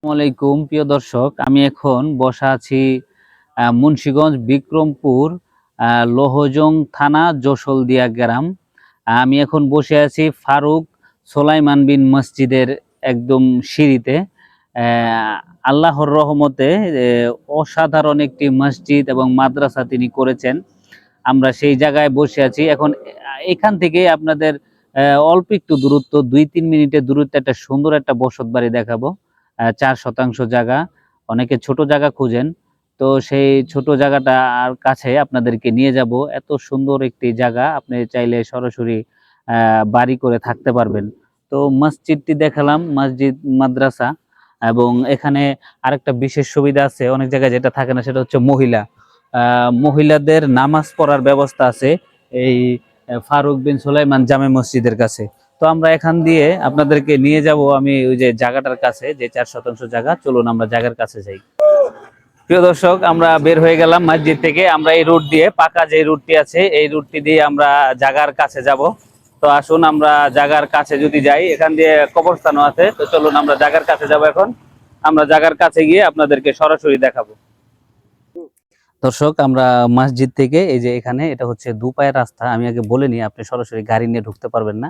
আসসালামাইকুম প্রিয় দর্শক। আমি এখন বসা আছি মুন্সিগঞ্জ বিক্রমপুর লোহজং থানা, যশোলদিয়া গ্রাম। আমি এখন বসে আছি ফারুক সোলাইমান বিন মসজিদের একদম সিঁড়িতে। আল্লাহর রহমতে অসাধারণ একটি মসজিদ এবং মাদ্রাসা তিনি করেছেন। আমরা সেই জায়গায় বসে আছি। এখন এখান থেকে আপনাদের অল্প একটু দূরত্ব, দুই তিন মিনিটের দূরত্ব একটা সুন্দর একটা বসত বাড়ি দেখাবো। চার শতাংশ জায়গা। অনেকে ছোট জায়গা খুঁজেন। তো সেই ছোট জায়গাটা আর কাছে আপনাদেরকে নিয়ে যাব। এত সুন্দর একটি জায়গা। আপনি চাইলে সরাসরি বাড়ি করে থাকতে পারবেন। তো মসজিদটি দেখালাম, মসজিদ মাদ্রাসা। এবং এখানে আরেকটা বিশেষ সুবিধা আছে, অনেক জায়গায় যেটা থাকে না, সেটা হচ্ছে মহিলা। মহিলাদের নামাজ পড়ার ব্যবস্থা আছে এই ফারুক বিন সুলাইমান জামে মসজিদের কাছে। তো আমরা এখান দিয়ে আপনাদেরকে নিয়ে যাব আমি ওই যে জায়গাটার কাছে, যে চার শতাংশ জায়গা। চলুন আমরা জায়গার কাছে যাই। প্রিয় দর্শক, আমরা বের হয়ে গেলাম মসজিদ থেকে। আমরা এই রুট দিয়ে, পাকা যে রুটটি আছে, এই রুটটি দিয়ে আমরা জাগার কাছে যাব। তো আসুন আমরা জাগার কাছে যদি যাই, এখান দিয়ে কবরস্থানও আছে। তো চলুন আমরা জাগার কাছে যাব এখন। আমরা জাগার কাছে গিয়ে আপনাদেরকে সরাসরি দেখাবো। দর্শক, আমরা মসজিদ থেকে এই যে এখানে, এটা হচ্ছে দু পায়ের রাস্তা। আমি আগে বলে নিই, আপনি সরাসরি গাড়ি নিয়ে ঢুকতে পারবেন না।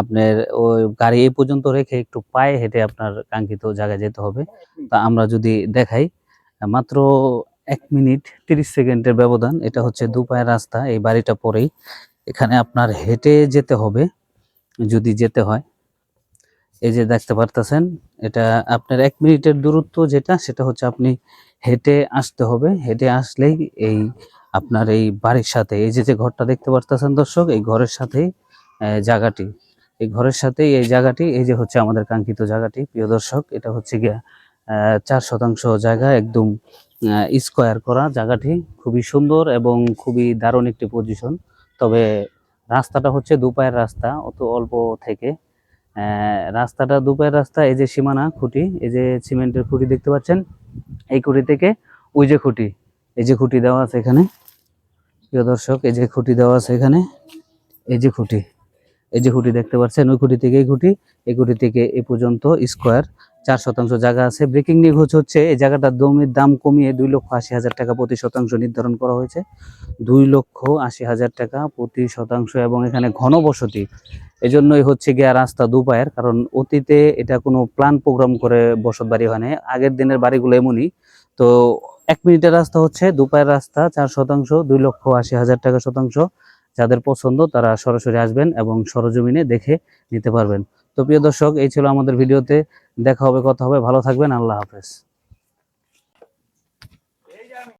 আপনার ওই গাড়ি এই পর্যন্ত রেখে একটু পায়ে হেঁটে আপনার কাঙ্ক্ষিত জায়গায় যেতে হবে। তা আমরা যদি দেখাই, মাত্র এক মিনিট তিরিশ সেকেন্ডের ব্যবধান, এটা হচ্ছে দু পায়ের রাস্তা, এই বাড়িটা পরেই। এখানে আপনার হেঁটে যেতে হবে, যদি যেতে হয়। এই যে দেখতে পারতেছেন, এটা আপনার এক মিনিটের দূরত্ব যেটা, সেটা হচ্ছে আপনি হেঁটে আসতে হবে। হেঁটে আসলেই এই আপনার এই বাড়ির সাথে, এই যে যে ঘরটা দেখতে পারতেছেন দর্শক, এই ঘরের সাথেই জায়গাটি। এই ঘরের সাথেই এই জায়গাটি, এই যে হচ্ছে আমাদের কাঙ্ক্ষিত জায়গাটি, প্রিয় দর্শক, এটা হচ্ছে গিয়া চার শতাংশ জায়গা একদম স্কোয়ার করা জায়গাটি। খুবই সুন্দর এবং খুবই দারুণ একটি পজিশন। তবে রাস্তাটা হচ্ছে দুপায়ের রাস্তা, অত অল্প থেকে। রাস্তাটা দুপায়ের রাস্তা, এই যে সীমানা খুঁটি, এই যে সিমেন্টের খুঁটি দেখতে পাচ্ছেন এই খুঁটি থেকে, ওই যে খুঁটি, এই যে খুঁটি দেওয়া আছে এখানে। প্রিয় দর্শক, এই যে খুঁটি দেওয়া আছে এখানে, এই যে খুঁটি, এই যে খুঁটি দেখতে পাচ্ছেন, ওই খুঁটি থেকে এই খুঁটি এই খুঁটি থেকে এ পর্যন্ত স্কোয়ার চার শতাংশ জায়গা আছে। ব্রেকিং নিউজ হচ্ছে, এই জায়গাটার জমির দাম কমিয়ে দুই লক্ষ আশি হাজার টাকা প্রতি শতাংশ নির্ধারণ করা হয়েছে। দুই লক্ষ আশি হাজার টাকা প্রতি শতাংশ এবং এখানে ঘনবসতি। এজন্যই হচ্ছে গিয়া রাস্তা দুপায়ের কারণ অতীতে এটা কোনো প্ল্যান প্রোগ্রাম করে বসত বাড়ি হয় না আগের দিনের বাড়িগুলো এমনই। তো এক মিনিটের রাস্তা হচ্ছে দুপায়ের রাস্তা, চার শতাংশ, দুই লক্ষ আশি হাজার টাকা শতাংশ। যাদের পছন্দ তারা সরাসরি আসবেন এবং সরজমিনে দেখে নিতে পারবেন। তো প্রিয় দর্শক, এই ছিল আমাদের ভিডিওতে। দেখা হবে, কথা হবে। ভালো থাকবেন। আল্লাহ হাফেজ।